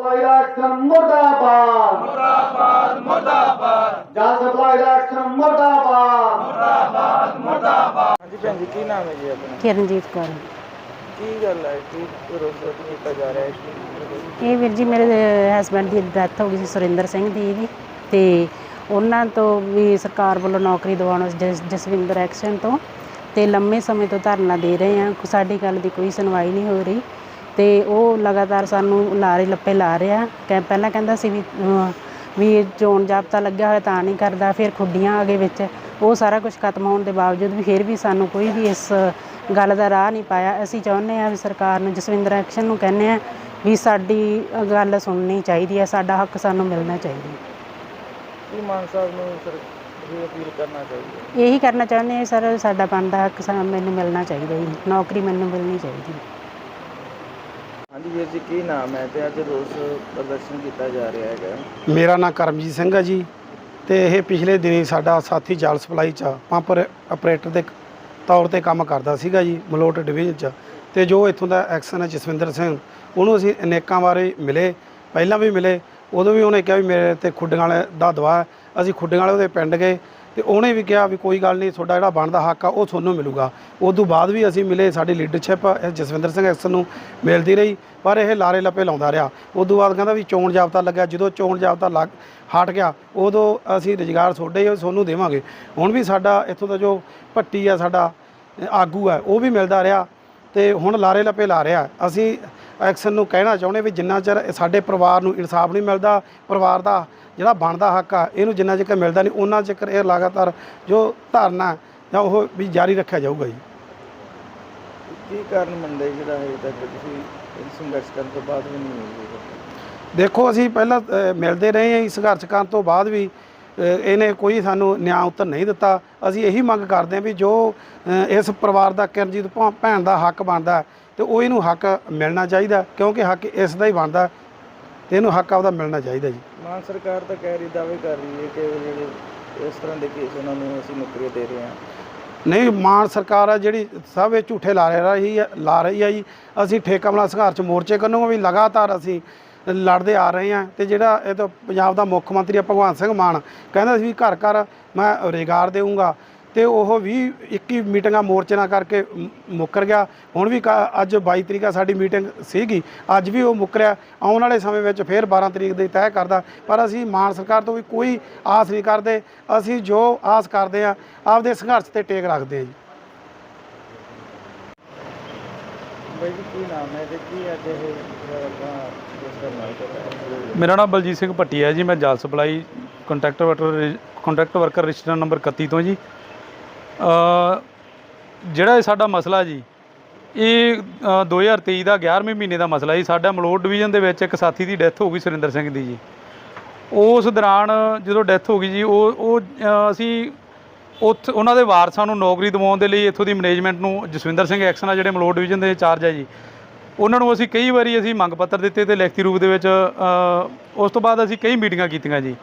Supply action ਮੁਰਦਾਬਾਦ। ਮੁਰਦਾਬਾਦ ਮੁਰਦਾਬਾਦ। ਜਲ ਸਪਲਾਈ ਐਕਸ਼ਨ ਮੁਰਦਾਬਾਦ। ਹਾਂਜੀ ਭੈਣ ਜੀ ਕੀ ਨਾਮ ਹੈ ਜੀ ਆਪਣਾ? ਕਿਰਨਜੀਤ ਕੌਰ। ਕੀ ਗੱਲ ਹੈ? ਕੀ ਰੋਜ਼ ਕੀਤਾ ਜਾ ਰਿਹਾ ਹੈ ਇਸ ਇਹ ਵੀਰ ਜੀ ਮੇਰੇ ਹਸਬੰਡ ਦੀ ਡੈਥ ਹੋ ਗਈ ਸੀ ਸੁਰਿੰਦਰ ਸਿੰਘ ਦੀ ਜੀ ਤੇ ਉਹਨਾਂ ਤੋਂ ਵੀ ਸਰਕਾਰ ਵੱਲੋਂ ਨੌਕਰੀ ਦਿਵਾਉਣ ਜਸ- ਜਸਵਿੰਦਰ ਐਕਸ਼ਨ ਤੋਂ। ਤੇ ਲੰਮੇ ਸਮੇਂ ਤੋਂ ਧਰਨਾ ਦੇ ਰਹੇ ਆ ਸਾਡੀ ਗੱਲ ਦੀ ਕੋਈ ਸੁਣਵਾਈ ਨਹੀਂ ਹੋ ਰਹੀ। ਤੇ ਉਹ ਲਗਾਤਾਰ ਸਾਨੂੰ ਲਾਰੇ ਲੱਪੇ ਲਾ ਰਿਹਾ। ਕਹਿ ਪਹਿਲਾਂ ਕਹਿੰਦਾ ਸੀ ਵੀ ਵੀ ਚੋਣ ਜਾਬਤਾ ਲੱਗਿਆ ਹੋਇਆ ਤਾਂ ਨਹੀਂ ਕਰਦਾ ਫਿਰ ਖੁੱਡੀਆਂ ਆ ਗਏ ਵਿੱਚ। ਉਹ ਸਾਰਾ ਕੁਝ ਖਤਮ ਹੋਣ ਦੇ ਬਾਵਜੂਦ ਵੀ ਫਿਰ ਵੀ ਸਾਨੂੰ ਕੋਈ ਵੀ ਇਸ ਗੱਲ ਦਾ ਰਾਹ ਨਹੀਂ ਪਾਇਆ। ਅਸੀਂ ਚਾਹੁੰਦੇ ਆ ਵੀ ਸਰਕਾਰ ਨੂੰ ਜਸਵਿੰਦਰ ਐਕਸ਼ਨ ਨੂੰ ਕਹਿੰਦੇ ਆ ਵੀ ਸਾਡੀ ਗੱਲ ਸੁਣਨੀ ਚਾਹੀਦੀ ਹੈ ਸਾਡਾ ਹੱਕ ਸਾਨੂੰ ਮਿਲਣਾ ਚਾਹੀਦਾ। ਹੈ। ਕੀ ਮਾਨ ਸਾਹਿਬ ਨੂੰ ਸਰ ਇਹ ਅਪੀਲ ਕਰਨਾ ਚਾਹੀਦਾ? ਇਹੀ ਕਰਨਾ ਚਾਹੁੰਦੇ ਆ ਸਰ ਸਾਡਾ ਬਣਦਾ ਹੱਕ ਸਾ- ਮੈਨੂੰ ਮਿਲਣਾ ਚਾਹੀਦਾ ਜੀ। ਨੌਕਰੀ ਮੈਨੂੰ ਮਿਲਣੀ ਚਾਹੀਦੀ। ਹਾਂਜੀ ਵੀਰ ਜੀ, ਕੀ ਨਾਮ ਹੈ ਤੇ ਅੱਜ ਰੋਸ ਪ੍ਰਦਰਸ਼ਨ ਕੀਤਾ ਜਾ ਰਿਹਾ ਹੈਗਾ ਮੇਰਾ ਨਾਮ ਕਰਮਜੀਤ ਸਿੰਘ ਹੈ ਜੀ ਤੇ ਇਹ ਪਿਛਲੇ ਦਿਨੀ ਸਾਡਾ ਸਾਥੀ ਜਲ ਸਪਲਾਈ ਚ ਪੰਪ ਆਪਰੇਟਰ ਦੇ ਤੌਰ ਤੇ ਕੰਮ ਕਰਦਾ ਸੀਗਾ ਜੀ, ਮਲੋਟ ਡਿਵੀਜ਼ਨ ਚ ਤੇ ਜੋ ਇੱਥੋਂ ਦਾ ਐਕਸ਼ਨ ਹੈ ਜਸਵਿੰਦਰ ਸਿੰਘ, ਉਹਨੂੰ ਅਸੀਂ ਅਨੇਕਾਂ ਵਾਰੀ ਮਿਲੇ, ਪਹਿਲਾਂ ਵੀ ਮਿਲੇ, ਉਦੋਂ ਵੀ ਉਹਨੇ ਕਿਹਾ ਵੀ ਮੇਰੇ ਤੇ ਖੁੱਡੀਆਂ ਵਾਲੇ ਦਾ ਦਵਾ ਹੈ। ਅਸੀਂ ਖੁੱਡੀਆਂ ਵਾਲੇ ਉਹਦੇ ਪਿੰਡ ਗਏ ਤੇ ਉਹਨੇ ਵੀ ਕਿਹਾ ਵੀ ਕੋਈ ਗੱਲ ਨਹੀਂ, ਤੁਹਾਡਾ ਜਿਹੜਾ ਬਣਦਾ ਹੱਕ ਆ, ਉਹ ਤੁਹਾਨੂੰ ਮਿਲੂਗਾ। ਉਸ ਤੋਂ ਬਾਅਦ ਵੀ ਅਸੀਂ ਮਿਲੇ, ਸਾਡੀ ਲੀਡਰਸ਼ਿਪ ਜਸਵਿੰਦਰ ਸਿੰਘ ਐਕਸ਼ਨ ਨੂੰ ਮਿਲਦੀ ਰਹੀ, ਪਰ ਇਹ ਲਾਰੇ ਲੱਪੇ ਲਾਉਂਦਾ ਰਿਹਾ। ਉਸ ਤੋਂ ਬਾਅਦ ਕਹਿੰਦਾ ਵੀ ਚੋਣ ਜਾਬਤਾ ਲੱਗਿਆ, ਜਦੋਂ ਚੋਣ ਜਾਬਤਾ ਲੱਗ, ਹਟ ਗਿਆ, ਉਦੋਂ ਅਸੀਂ ਰੁਜ਼ਗਾਰ ਤੁਹਾਡੇ ਹੀ ਤੁਹਾਨੂੰ ਦੇਵਾਂਗੇ। ਹੁਣ ਵੀ ਸਾਡਾ ਇੱਥੋਂ ਦਾ ਜੋ ਭੱਟੀ ਆ, ਸਾਡਾ ਆਗੂ ਹੈ ਉਹ ਵੀ ਮਿਲਦਾ ਰਿਹਾ ਤੇ ਹੁਣ ਲਾਰੇ ਲੱਪੇ ਲਾ ਰਿਹਾ। ਅਸੀਂ ਐਕਸ਼ਨ ਨੂੰ ਕਹਿਣਾ ਚਾਹੁੰਦੇ ਵੀ ਜਿੰਨਾ ਚਿਰ ਸਾਡੇ ਪਰਿਵਾਰ ਨੂੰ ਇਨਸਾਫ ਨਹੀਂ ਮਿਲਦਾ, ਪਰਿਵਾਰ ਦਾ ਜਿਹੜਾ ਬਣਦਾ ਹੱਕ ਆ ਇਹਨੂੰ ਜਿੰਨਾ ਚਿਰ ਮਿਲਦਾ ਨਹੀਂ ਉਹਨਾਂ ਚਿਰ ਇਹ ਲਗਾਤਾਰ ਜੋ ਧਰਨਾ ਜਾਂ ਉਹ ਵੀ ਜਾਰੀ ਰੱਖਿਆ ਜਾਊਗਾ ਜੀ। ਕੀ ਕਾਰਨ ਮੰਨਦੇ ਜਿਹੜਾ ਹੈ ਤੱਕ ਤੁਸੀਂ ਇਹ ਸੰਘਰਸ਼ ਕਰਨ ਤੋਂ ਬਾਅਦ ਵੀ ਨਹੀਂ ਮਿਲ ਰਿਹਾ ਦੇਖੋ ਅਸੀਂ ਪਹਿਲਾਂ ਮਿਲਦੇ ਰਹੇ ਹਾਂ ਜੀ, ਸੰਘਰਸ਼ ਕਰਨ ਤੋਂ ਬਾਅਦ ਵੀ ਇਹਨੇ ਕੋਈ ਸਾਨੂੰ ਨਿਆਂ ਉੱਤਰ ਨਹੀਂ ਦਿੱਤਾ। ਅਸੀਂ ਇਹੀ ਮੰਗ ਕਰਦੇ ਹਾਂ ਵੀ ਜੋ ਇਸ ਪਰਿਵਾਰ ਦਾ ਕਿਰਨਜੀਤ ਭੈਣ ਦਾ ਹੱਕ ਬਣਦਾ ਤੇ ਉਹ ਇਹਨੂੰ ਹੱਕ ਮਿਲਣਾ ਚਾਹੀਦਾ ਕਿਉਂਕਿ ਹੱਕ ਇਸ ਦਾ ਹੀ ਬਣਦਾ ਤੇ ਇਹਨੂੰ ਹੱਕ ਆਪਦਾ ਮਿਲਣਾ ਚਾਹੀਦਾ ਜੀ। ਮਾਨ ਸਰਕਾਰ ਤਾਂ ਕਹਿ ਰਹੀ ਦਾਅਵੇ ਕਰ ਰਹੀ ਹੈ ਕਿ ਜਿਹੜੇ ਇਸ ਤਰ੍ਹਾਂ ਦੇ ਕੇਸ ਉਹਨਾਂ ਨੂੰ ਅਸੀਂ ਨੌਕਰੀਆਂ ਦੇ ਰਹੇ ਹਾਂ। ਨਹੀਂ ਮਾਨ ਸਰਕਾਰ ਆ ਜਿਹੜੀ ਸਭ ਇਹ ਝੂਠੇ ਲਾ ਰਹੀ ਹੈ ਲਾ ਰਹੀ ਹੈ ਜੀ। ਅਸੀਂ ਠੇਕਾ ਵਾਲਾ ਸੰਘਰਸ਼ ਮੋਰਚੇ ਕੰਨੋਂ ਵੀ ਲਗਾਤਾਰ ਅਸੀਂ ਲੜਦੇ ਆ ਰਹੇ ਹਾਂ ਤੇ ਜਿਹੜਾ ਇਹ ਤਾਂ ਪੰਜਾਬ ਦਾ ਮੁੱਖ ਮੰਤਰੀ ਆ ਭਗਵੰਤ ਸਿੰਘ ਮਾਨ ਕਹਿੰਦਾ ਸੀ ਵੀ ਘਰ ਘਰ ਮੈਂ ਰੁਜ਼ਗਾਰ ਦੇਵਾਂਗਾ ਤੇ ਉਹ 20 21 ਮੀਟਿੰਗਾਂ ਮੋਰਚੇ ਨਾਲ ਕਰਕੇ ਮੁੱਕਰ ਗਿਆ। ਹੁਣ ਵੀ ਕ- ਅੱਜ 22 ਤਰੀਕ ਸਾਡੀ ਮੀਟਿੰਗ ਸੀਗੀ। ਅੱਜ ਵੀ ਉਹ ਮੁੱਕਰਿਆ। ਆਉਣ ਵਾਲੇ ਸਮੇਂ ਵਿੱਚ ਫੇਰ 12 ਤਰੀਕ ਦੇ ਤੈਅ ਕਰਦਾ। ਪਰ ਅਸੀਂ ਮਾਨ ਸਰਕਾਰ ਤੋਂ ਵੀ ਕੋਈ ਆਸ ਨਹੀਂ ਕਰਦੇ। ਅਸੀਂ ਜੋ ਆਸ ਕਰਦੇ ਆ ਆਪਦੇ ਸੰਘਰਸ਼ ਤੇ ਟੇਕ ਰੱਖਦੇ ਆ ਜੀ। ਬਾਈ ਜੀ ਕੀ ਨਾਮ ਹੈ ਤੇ ਕੀ ਅੱਜ ਇਹ ਜਿਹੜਾ ਆਪਾਂ ਇਸ ਦਾ ਮਾਲ ਕਰ ਮੇਰਾ ਨਾਮ ਬਲਜੀਤ ਸਿੰਘ ਭੱਟੀ ਹੈ ਜੀ। ਮੈਂ ਜਲ supply contractor worker contractor worker register number 31 ਤੋਂ ਜੀ। ਜਿਹੜਾ ਇਹ ਸਾਡਾ ਮਸਲਾ ਜੀ ਇਹ ਅ, 2023 ਦਾ 11ਵੇਂ ਮਹੀਨੇ ਦਾ ਮਸਲਾ ਜੀ ਸਾਡਾ ਮਲੋਟ ਡਿਵੀਜ਼ਨ ਦੇ ਵਿੱਚ ਇੱਕ ਸਾਥੀ ਦੀ ਡੈਥ ਹੋ ਗਈ ਸੁਰਿੰਦਰ ਸਿੰਘ ਦੀ ਜੀ। ਉਸ ਦੌਰਾਨ ਜਦੋਂ ਡੈਥ ਹੋ ਗਈ ਜੀ ਉਹ ਉਹ ਅਸੀਂ ਉੱਥ ਉਹਨਾਂ ਦੇ ਵਾਰਸਾਂ ਨੂੰ ਨੌਕਰੀ ਦਿਵਾਉਣ ਦੇ ਲਈ ਇੱਥੋਂ ਦੀ ਮੈਨੇਜਮੈਂਟ ਨੂੰ ਜਸਵਿੰਦਰ ਸਿੰਘ ਐਕਸ਼ਨ ਆ ਜਿਹੜੇ ਮਲੋਟ ਡਿਵੀਜ਼ਨ ਦੇ ਇੰਚਾਰਜ ਹੈ ਜੀ ਉਹਨਾਂ ਨੂੰ ਅਸੀਂ ਕਈ ਵਾਰੀ ਅਸੀਂ ਮੰਗ ਪੱਤਰ ਦਿੱਤੇ ਤੇ ਲਿਖਤੀ ਰੂਪ ਦੇ ਵਿੱਚ ਉਸ ਤੋਂ ਬਾਅਦ ਅਸੀਂ ਕਈ ਮੀਟਿੰਗਾਂ ਕੀਤੀਆਂ ਜੀ।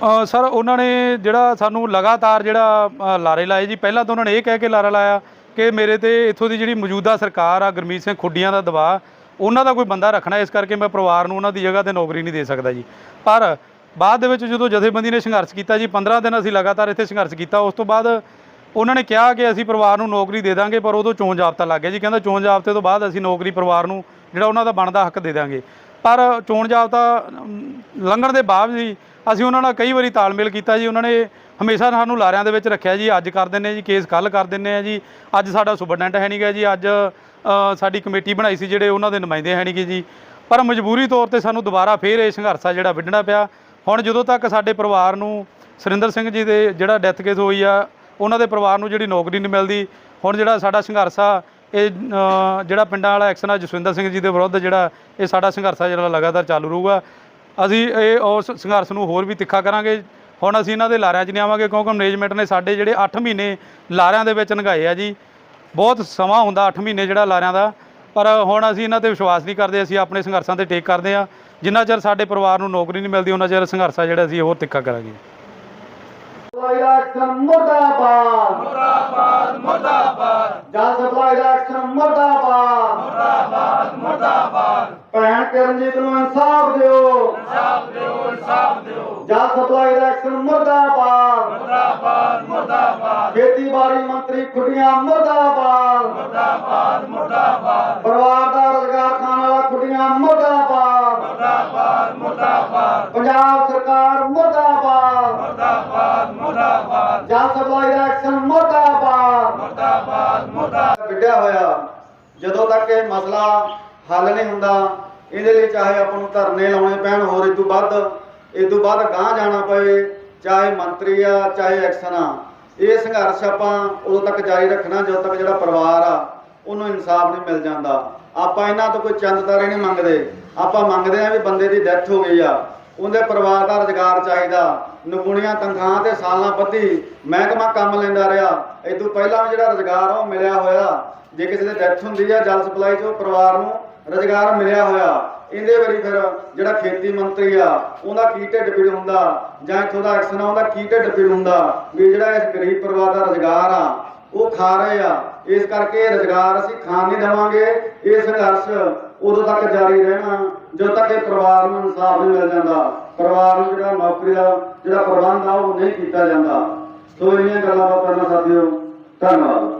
ਸਰ, ਉਹਨਾਂ ਨੇ ਜਿਹੜਾ ਸਾਨੂੰ ਲਗਾਤਾਰ ਜਿਹੜਾ ਲਾਰੇ ਲਾਏ ਜੀ, ਪਹਿਲਾਂ ਤਾਂ ਉਹਨਾਂ ਨੇ ਇਹ ਕਹਿ ਕੇ ਲਾਰਾ ਲਾਇਆ ਕਿ ਮੇਰੇ ਤੇ ਇੱਥੋਂ ਦੀ ਜਿਹੜੀ ਮੌਜੂਦਾ ਸਰਕਾਰ ਆ, ਗੁਰਮੀਤ ਸਿੰਘ ਖੁੱਡੀਆਂ ਦਾ ਦਬਾਅ, ਉਹਨਾਂ ਦਾ ਕੋਈ ਬੰਦਾ ਰੱਖਣਾ ਇਸ ਕਰਕੇ ਮੈਂ ਪਰਿਵਾਰ ਨੂੰ ਉਹਨਾਂ ਦੀ ਜਗ੍ਹਾ ਤੇ ਨੌਕਰੀ ਨਹੀਂ ਦੇ ਸਕਦਾ ਜੀ। ਪਰ ਬਾਅਦ ਦੇ ਵਿੱਚ ਜਦੋਂ ਜਥੇਬੰਦੀ ਨੇ ਸੰਘਰਸ਼ ਕੀਤਾ ਜੀ 15 ਦਿਨ ਅਸੀਂ ਲਗਾਤਾਰ ਇੱਥੇ ਸੰਘਰਸ਼ ਕੀਤਾ, ਉਸ ਤੋਂ ਬਾਅਦ ਉਹਨਾਂ ਨੇ ਕਿਹਾ ਕਿ ਅਸੀਂ ਪਰਿਵਾਰ ਨੂੰ ਨੌਕਰੀ ਦੇ ਦਾਂਗੇ, ਪਰ ਉਦੋਂ ਚੋਣ ਜਾਬਤਾ ਲੱਗ ਗਿਆ ਜੀ। ਕਹਿੰਦਾ ਚੋਣ ਜਾਬਤੇ ਤੋਂ ਬਾਅਦ ਅਸੀਂ ਨੌਕਰੀ ਪਰਿਵਾਰ ਨੂੰ ਜਿਹੜਾ ਉਹਨਾਂ ਦਾ ਬਣਦਾ ਹੱਕ ਦੇ ਦਾਂਗੇ। ਪਰ ਚੋਣ ਜਾਬਤਾ ਲੰਘਣ ਦੇ ਬਾਅਦ ਜੀ ਅਸੀਂ ਉਹਨਾਂ ਨਾਲ ਕਈ ਵਾਰੀ ਤਾਲਮੇਲ ਕੀਤਾ ਜੀ, ਉਹਨਾਂ ਨੇ ਹਮੇਸ਼ਾ ਸਾਨੂੰ ਲਾਰਿਆਂ ਦੇ ਵਿੱਚ ਰੱਖਿਆ ਜੀ, ਅੱਜ ਕਰ ਦਿੰਨੇ ਜੀ, ਕੇਸ ਕੱਲ ਕਰ ਦਿੰਨੇ ਆ ਜੀ, ਅੱਜ ਸਾਡਾ ਸੁਪਰਡੈਂਟ ਹੈ ਨਹੀਂਗਾ ਜੀ, ਅੱਜ ਸਾਡੀ ਕਮੇਟੀ ਬਣਾਈ ਸੀ ਜਿਹੜੇ ਉਹਨਾਂ ਦੇ ਨੁਮਾਇੰਦੇ ਹੈ ਨਹੀਂਗੇ ਜੀ। ਪਰ ਮਜਬੂਰੀ ਤੌਰ ਤੇ ਸਾਨੂੰ ਦੁਬਾਰਾ ਫੇਰ ਇਹ ਸੰਘਰਸ਼ ਆ ਜਿਹੜਾ ਵਿੱਢਣਾ ਪਿਆ। ਹੁਣ ਜਦੋਂ ਤੱਕ ਸਾਡੇ ਪਰਿਵਾਰ ਨੂੰ ਸੁਰਿੰਦਰ ਸਿੰਘ ਜੀ ਦੇ ਜਿਹੜਾ ਡੈਥ ਕੇਸ ਹੋਈ ਆ, ਉਹਨਾਂ ਦੇ ਪਰਿਵਾਰ ਨੂੰ ਜਿਹੜੀ ਨੌਕਰੀ ਨਹੀਂ ਮਿਲਦੀ, ਹੁਣ ਜਿਹੜਾ ਸਾਡਾ ਸੰਘਰਸ਼ ਆ, ਇਹ ਜਿਹੜਾ ਪਿੰਡਾਂ ਵਾਲਾ ਐਕਸ਼ਨ ਆ ਜਸਵਿੰਦਰ ਸਿੰਘ ਜੀ ਦੇ ਵਿਰੁੱਧ ਜਿਹੜਾ, ਇਹ ਸਾਡਾ ਸੰਘਰਸ਼ ਆ ਜਿਹੜਾ ਲਗਾਤਾਰ ਚਾਲੂ ਰਹੂਗਾ। ਅਸੀਂ ਇਹ ਉਸ ਸੰਘਰਸ਼ ਨੂੰ ਹੋਰ ਵੀ ਤਿੱਖਾ ਕਰਾਂਗੇ। ਹੁਣ ਅਸੀਂ ਇਹਨਾਂ ਦੇ ਲਾਰਿਆਂ 'ਚ ਨਹੀਂ ਆਵਾਂਗੇ ਕਿਉਂਕਿ ਮੈਨੇਜਮੈਂਟ ਨੇ ਸਾਡੇ ਜਿਹੜੇ 8 ਮਹੀਨੇ ਲਾਰਿਆਂ ਦੇ ਵਿੱਚ ਲੰਘਾਏ ਆ ਜੀ। ਬਹੁਤ ਸਮਾਂ ਹੁੰਦਾ 8 ਮਹੀਨੇ ਜਿਹੜਾ ਲਾਰਿਆਂ ਦਾ। ਪਰ ਹੁਣ ਅਸੀਂ ਇਹਨਾਂ ਤੇ ਵਿਸ਼ਵਾਸ ਨਹੀਂ ਕਰਦੇ ਅਸੀਂ ਆਪਣੇ ਸੰਘਰਸ਼ਾਂ ਤੇ ਟੇਕ ਕਰਦੇ ਆ। ਜਿੰਨਾ ਚਿਰ ਸਾਡੇ ਪਰਿਵਾਰ ਨੂੰ ਨੌਕਰੀ ਨਹੀਂ ਮਿਲਦੀ ਉਹਨਾਂ ਚਿਰ ਸੰਘਰਸ਼ ਜਿਹੜਾ ਅਸੀਂ ਹੋਰ ਤਿੱਖਾ ਕਰਾਂਗੇ। ਮੁਰਦਾਬਾਦ ਮੁਰਦਾਬਾਦ ਮੁਰਦਾਬਾਦ ਜਲ ਸਪਲਾਈ ਐਕਸ਼ਨ ਮੁਰਦਾਬਾਦ ਮੁਰਦਾਬਾਦ ਮੁਰਦਾਬਾਦ ਭੈਣ ਕਿਰਨਜੀਤ ਨੂੰ ਇਨਸਾਫ ਦਿਓ। ਜਲ ਸਪਲਾਈ ਐਕਸ਼ਨ ਮੁਰਦਾਬਾਦ। ਮੁਰਦਾਬਾਦ ਮੁਰਦਾਬਾਦ। ਖੇਤੀਬਾੜੀ ਮੰਤਰੀ ਖੁੱਡੀਆਂ ਮੁਰਦਾਬਾਦ। ਮੁਰਦਾਬਾਦ ਮੁਰਦਾਬਾਦ। ਪਰਿਵਾਰ ਦਾ ਰੋਜ਼ਗਾਰ ਖਾਣ ਵਾਲਾ ਖੁੱਡੀਆਂ ਮੁਰਦਾਬਾਦ। ਮੁਰਦਾਬਾਦ ਮੁਰਦਾਬਾਦ। ਪੰਜਾਬ ਸਰਕਾਰ ਮੁਰਦਾਬਾਦ। ਮੁਰਦਾਬਾਦ ਮੁਰਦਾਬਾਦ। ਜਲ ਸਪਲਾਈ ਐਕਸ਼ਨ ਮੁਰਦਾਬਾਦ। ਮੁਰਦਾਬਾਦ ਮੁਰਦਾਬਾਦ। ਵਿੱਢਿਆ ਹੋਇਆ ਜਦੋਂ ਤੱਕ ਇਹ ਮਸਲਾ ਹੱਲ ਨਹੀਂ ਹੁੰਦਾ ਇਹਦੇ ਲਈ ਚਾਹੇ ਆਪਾਂ ਨੂੰ ਧਰਨੇ ਲਾਉਣੇ ਪੈਣ ਹੋਰ ਇਸ ਤੋਂ ਵੱਧ ਇਹ ਤੋਂ ਬਾਅਦ ਗਾਂਹ ਜਾਣਾ ਪਵੇ, ਚਾਹੇ ਮੰਤਰੀ ਆ, ਚਾਹੇ ਐਕਸ਼ਨ ਆ, ਇਹ ਸੰਘਰਸ਼ ਆਪਾਂ ਉਦੋਂ ਤੱਕ ਜਾਰੀ ਰੱਖਣਾ, ਜਦੋਂ ਤੱਕ ਜਿਹੜਾ ਪਰਿਵਾਰ ਆ, ਉਹਨੂੰ ਇਨਸਾਫ ਨਹੀਂ ਮਿਲ ਜਾਂਦਾ। ਆਪਾਂ ਇਹਨਾਂ ਤੋਂ ਕੋਈ ਚੰਦ ਤਾਰੇ ਨਹੀਂ ਮੰਗਦੇ। ਆਪਾਂ ਮੰਗਦੇ ਆ ਵੀ ਬੰਦੇ ਦੀ ਡੈਥ ਹੋ ਗਈ ਆ। ਉਹਦੇ ਪਰਿਵਾਰ ਦਾ ਰੁਜ਼ਗਾਰ ਚਾਹੀਦਾ। ਨਗੁਣੀਆਂ ਤਨਖਾਹਾਂ ਤੇ ਸਾਲਾਂ ਬੱਧੀ ਮਹਿਕਮਾ ਕੰਮ ਲੈਂਦਾ ਰਿਹਾ। ਇਹ ਤੋਂ ਪਹਿਲਾਂ ਵੀ ਜਿਹੜਾ ਰੁਜ਼ਗਾਰ ਆ, ਉਹ ਮਿਲਿਆ ਹੋਇਆ। ਜੇ ਕਿਸੇ ਦੀ ਡੈਥ ਹੁੰਦੀ ਆ, ਜਲ ਸਪਲਾਈ 'ਚ ਉਹ ਪਰਿਵਾਰ ਨੂੰ ਰੁਜ਼ਗਾਰ ਮਿਲਿਆ ਹੋਇਆ। ਇਹਦੇ ਵਾਰੀ ਫਿਰ ਜਿਹੜਾ ਖੇਤੀ ਮੰਤਰੀ ਆ, ਉਹਦਾ ਕੀ ਢਿੱਡ ਪੀੜ ਹੁੰਦਾ? ਜਾਂ ਇੱਥੋਂ ਦਾ ਐਕਸ਼ਨ ਆ ਉਹਦਾ ਕੀ ਢਿੱਡ ਪੀੜ ਹੁੰਦਾ? ਵੀ ਜਿਹੜਾ ਇਸ ਗਰੀਬ ਪਰਿਵਾਰ ਦਾ ਰੁਜ਼ਗਾਰ ਆ, ਉਹ ਖਾ ਰਹੇ ਆ। ਇਸ ਕਰਕੇ ਇਹ ਰੁਜ਼ਗਾਰ ਅਸੀਂ ਖਾਣ ਨਹੀਂ ਦੇਵਾਂਗੇ। ਇਹ ਸੰਘਰਸ਼ ਉਦੋਂ ਤੱਕ ਜਾਰੀ ਰਹਿਣਾ, ਜਦੋਂ ਤੱਕ ਇਹ ਪਰਿਵਾਰ ਨੂੰ ਇਨਸਾਫ ਨਹੀਂ ਮਿਲ ਜਾਂਦਾ। ਪਰਿਵਾਰ ਨੂੰ ਜਿਹੜਾ ਨੌਕਰੀ ਦਾ, ਜਿਹੜਾ ਪ੍ਰਬੰਧ ਆ, ਉਹ ਨਹੀਂ ਕੀਤਾ ਜਾਂਦਾ। ਸੋ ਇੰਨੀਆਂ ਗੱਲਾਂ ਬਾਤਾਂ ਨਾਲ ਸਾਥੀਓ। ਧੰਨਵਾਦ।